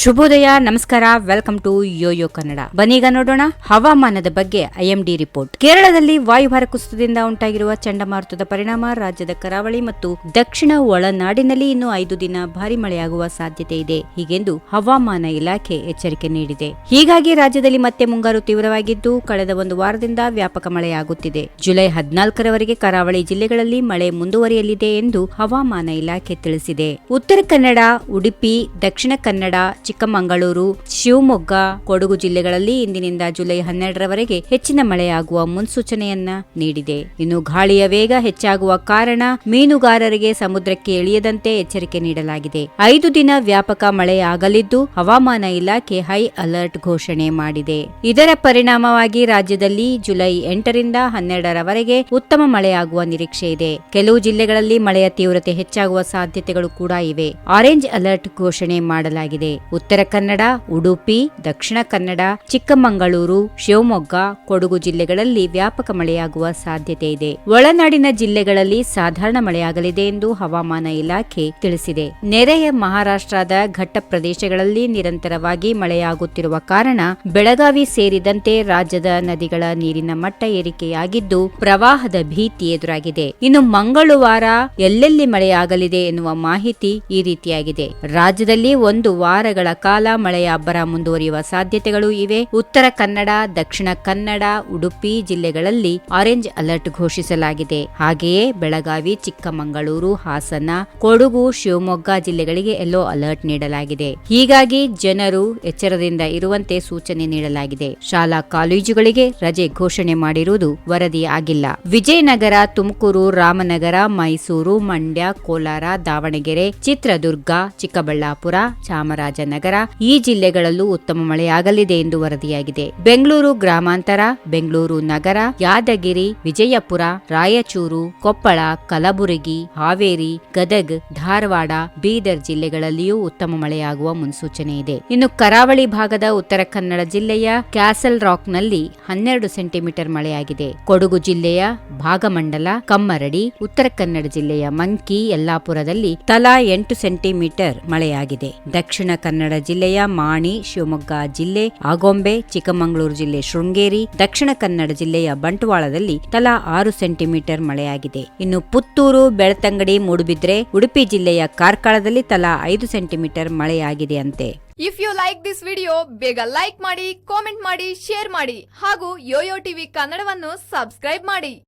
ಶುಭೋದಯ, ನಮಸ್ಕಾರ welcome to Yoyo Kannada ಬನ್ನೀಗ ನೋಡೋಣ ಹವಾಮಾನದ ಬಗ್ಗೆ ಐಎಂಡಿ ರಿಪೋರ್ಟ್ ಕೇರಳದಲ್ಲಿ ವಾಯುಭಾರ ಕುಸಿತದಿಂದ ಉಂಟಾಗಿರುವ ಚಂಡಮಾರುತದ ಪರಿಣಾಮ ರಾಜ್ಯದ ಕರಾವಳಿ ಮತ್ತು ದಕ್ಷಿಣ ಒಳನಾಡಿನಲ್ಲಿ ಇನ್ನು ಐದು ದಿನ ಭಾರಿ ಮಳೆಯಾಗುವ ಸಾಧ್ಯತೆ ಇದೆ. ಹೀಗೆಂದು ಹವಾಮಾನ ಇಲಾಖೆ ಎಚ್ಚರಿಕೆ ನೀಡಿದೆ. ಹೀಗಾಗಿ ರಾಜ್ಯದಲ್ಲಿ ಮತ್ತೆ ಮುಂಗಾರು ತೀವ್ರವಾಗಿದ್ದು, ಕಳೆದ ಒಂದು ವಾರದಿಂದ ವ್ಯಾಪಕ ಮಳೆಯಾಗುತ್ತಿದೆ. ಜುಲೈ ಹದಿನಾಲ್ಕರವರೆಗೆ ಕರಾವಳಿ ಜಿಲ್ಲೆಗಳಲ್ಲಿ ಮಳೆ ಮುಂದುವರಿಯಲಿದೆ ಎಂದು ಹವಾಮಾನ ಇಲಾಖೆ ತಿಳಿಸಿದೆ. ಉತ್ತರ ಕನ್ನಡ, ಉಡುಪಿ, ದಕ್ಷಿಣ ಕನ್ನಡ ಚಿಕ್ಕಮಗಳೂರು, ಶಿವಮೊಗ್ಗ, ಕೊಡಗು ಜಿಲ್ಲೆಗಳಲ್ಲಿ ಇಂದಿನಿಂದ ಜುಲೈ ಹನ್ನೆರಡರವರೆಗೆ ಹೆಚ್ಚಿನ ಮಳೆಯಾಗುವ ಮುನ್ಸೂಚನೆಯನ್ನ ನೀಡಿದೆ. ಇನ್ನು ಗಾಳಿಯ ವೇಗ ಹೆಚ್ಚಾಗುವ ಕಾರಣ ಮೀನುಗಾರರಿಗೆ ಸಮುದ್ರಕ್ಕೆ ಇಳಿಯದಂತೆ ಎಚ್ಚರಿಕೆ ನೀಡಲಾಗಿದೆ. ಐದು ದಿನ ವ್ಯಾಪಕ ಮಳೆಯಾಗಲಿದ್ದು ಹವಾಮಾನ ಇಲಾಖೆ ಹೈ ಅಲರ್ಟ್ ಘೋಷಣೆ ಮಾಡಿದೆ. ಇದರ ಪರಿಣಾಮವಾಗಿ ರಾಜ್ಯದಲ್ಲಿ ಜುಲೈ ಎಂಟರಿಂದ ಹನ್ನೆರಡರವರೆಗೆ ಉತ್ತಮ ಮಳೆಯಾಗುವ ನಿರೀಕ್ಷೆ ಇದೆ. ಕೆಲವು ಜಿಲ್ಲೆಗಳಲ್ಲಿ ಮಳೆಯ ತೀವ್ರತೆ ಹೆಚ್ಚಾಗುವ ಸಾಧ್ಯತೆಗಳು ಕೂಡ ಇವೆ. ಆರೆಂಜ್ ಅಲರ್ಟ್ ಘೋಷಣೆ ಮಾಡಲಾಗಿದೆ. ಉತ್ತರ ಕನ್ನಡ, ಉಡುಪಿ, ದಕ್ಷಿಣ ಕನ್ನಡ, ಚಿಕ್ಕಮಗಳೂರು, ಶಿವಮೊಗ್ಗ, ಕೊಡಗು ಜಿಲ್ಲೆಗಳಲ್ಲಿ ವ್ಯಾಪಕ ಮಳೆಯಾಗುವ ಸಾಧ್ಯತೆ ಇದೆ. ಒಳನಾಡಿನ ಜಿಲ್ಲೆಗಳಲ್ಲಿ ಸಾಧಾರಣ ಮಳೆಯಾಗಲಿದೆ ಎಂದು ಹವಾಮಾನ ಇಲಾಖೆ ತಿಳಿಸಿದೆ. ನೆರೆಯ ಮಹಾರಾಷ್ಟ್ರದ ಘಟ್ಟ ಪ್ರದೇಶಗಳಲ್ಲಿ ನಿರಂತರವಾಗಿ ಮಳೆಯಾಗುತ್ತಿರುವ ಕಾರಣ ಬೆಳಗಾವಿ ಸೇರಿದಂತೆ ರಾಜ್ಯದ ನದಿಗಳ ನೀರಿನ ಮಟ್ಟ ಏರಿಕೆಯಾಗಿದ್ದು ಪ್ರವಾಹದ ಭೀತಿ ಎದುರಾಗಿದೆ. ಇನ್ನು ಮಂಗಳವಾರ ಎಲ್ಲೆಲ್ಲಿ ಮಳೆಯಾಗಲಿದೆ ಎನ್ನುವ ಮಾಹಿತಿ ಈ ರೀತಿಯಾಗಿದೆ. ರಾಜ್ಯದಲ್ಲಿ ಒಂದು ವಾರಗಳ ಕಾಲ ಮಳೆಯ ಅಬ್ಬರ ಮುಂದುವರಿಯುವ ಸಾಧ್ಯತೆಗಳು ಇವೆ. ಉತ್ತರ ಕನ್ನಡ, ದಕ್ಷಿಣ ಕನ್ನಡ, ಉಡುಪಿ ಜಿಲ್ಲೆಗಳಲ್ಲಿ ಆರೆಂಜ್ ಅಲರ್ಟ್ ಘೋಷಿಸಲಾಗಿದೆ. ಹಾಗೆಯೇ ಬೆಳಗಾವಿ, ಚಿಕ್ಕಮಗಳೂರು, ಹಾಸನ, ಕೊಡಗು, ಶಿವಮೊಗ್ಗ ಜಿಲ್ಲೆಗಳಿಗೆ ಯೆಲ್ಲೋ ಅಲರ್ಟ್ ನೀಡಲಾಗಿದೆ. ಹೀಗಾಗಿ ಜನರು ಎಚ್ಚರದಿಂದ ಇರುವಂತೆ ಸೂಚನೆ ನೀಡಲಾಗಿದೆ. ಶಾಲಾ ಕಾಲೇಜುಗಳಿಗೆ ರಜೆ ಘೋಷಣೆ ಮಾಡಿರುವುದು ವರದಿ ಆಗಿಲ್ಲ. ವಿಜಯನಗರ, ತುಮಕೂರು, ರಾಮನಗರ, ಮೈಸೂರು, ಮಂಡ್ಯ, ಕೋಲಾರ, ದಾವಣಗೆರೆ, ಚಿತ್ರದುರ್ಗ, ಚಿಕ್ಕಬಳ್ಳಾಪುರ, ಚಾಮರಾಜನಗರ ಈ ಜಿಲ್ಲೆಗಳಲ್ಲೂ ಉತ್ತಮ ಮಳೆಯಾಗಲಿದೆ ಎಂದು ವರದಿಯಾಗಿದೆ. ಬೆಂಗಳೂರು ಗ್ರಾಮಾಂತರ, ಬೆಂಗಳೂರು ನಗರ, ಯಾದಗಿರಿ, ವಿಜಯಪುರ, ರಾಯಚೂರು, ಕೊಪ್ಪಳ, ಕಲಬುರಗಿ, ಹಾವೇರಿ, ಗದಗ್, ಧಾರವಾಡ, ಬೀದರ್ ಜಿಲ್ಲೆಗಳಲ್ಲಿಯೂ ಉತ್ತಮ ಮಳೆಯಾಗುವ ಮುನ್ಸೂಚನೆ ಇದೆ. ಇನ್ನು ಕರಾವಳಿ ಭಾಗದ ಉತ್ತರ ಕನ್ನಡ ಜಿಲ್ಲೆಯ ಕ್ಯಾಸಲ್ ರಾಕ್ನಲ್ಲಿ ಹನ್ನೆರಡು ಸೆಂಟಿಮೀಟರ್ ಮಳೆಯಾಗಿದೆ. ಕೊಡಗು ಜಿಲ್ಲೆಯ ಭಾಗಮಂಡಲ, ಕಮ್ಮರಡಿ, ಉತ್ತರ ಕನ್ನಡ ಜಿಲ್ಲೆಯ ಮಂಕಿ, ಯಲ್ಲಾಪುರದಲ್ಲಿ ತಲಾ ಎಂಟು ಸೆಂಟಿಮೀಟರ್ ಮಳೆಯಾಗಿದೆ. ದಕ್ಷಿಣ ಕನ್ನಡ ಜಿಲ್ಲೆಯ ಮಾಣಿ, ಶಿವಮೊಗ್ಗ ಜಿಲ್ಲೆ, ಆಗೊಂಬೆ, ಚಿಕ್ಕಮಗಳೂರು ಜಿಲ್ಲೆ ಶೃಂಗೇರಿ, ದಕ್ಷಿಣ ಕನ್ನಡ ಜಿಲ್ಲೆಯ ಬಂಟ್ವಾಳದಲ್ಲಿ ತಲಾ ಆರು ಸೆಂಟಿಮೀಟರ್ ಮಳೆಯಾಗಿದೆ. ಇನ್ನು ಪುತ್ತೂರು, ಬೆಳ್ತಂಗಡಿ, ಮೂಡುಬಿದ್ರೆ, ಉಡುಪಿ ಜಿಲ್ಲೆಯ ಕಾರ್ಕಳದಲ್ಲಿ ತಲಾ ಐದು ಸೆಂಟಿಮೀಟರ್ ಮಳೆಯಾಗಿದೆ ಅಂತೆ if you like this video ಬೇಗ ಲೈಕ್ ಮಾಡಿ ಕಾಮೆಂಟ್ ಮಾಡಿ ಶೇರ್ ಮಾಡಿ ಹಾಗೂ ಯೋಯೋ ಟಿವಿ ಕನ್ನಡವನ್ನು ಸಬ್ಸ್ಕ್ರೈಬ್ ಮಾಡಿ.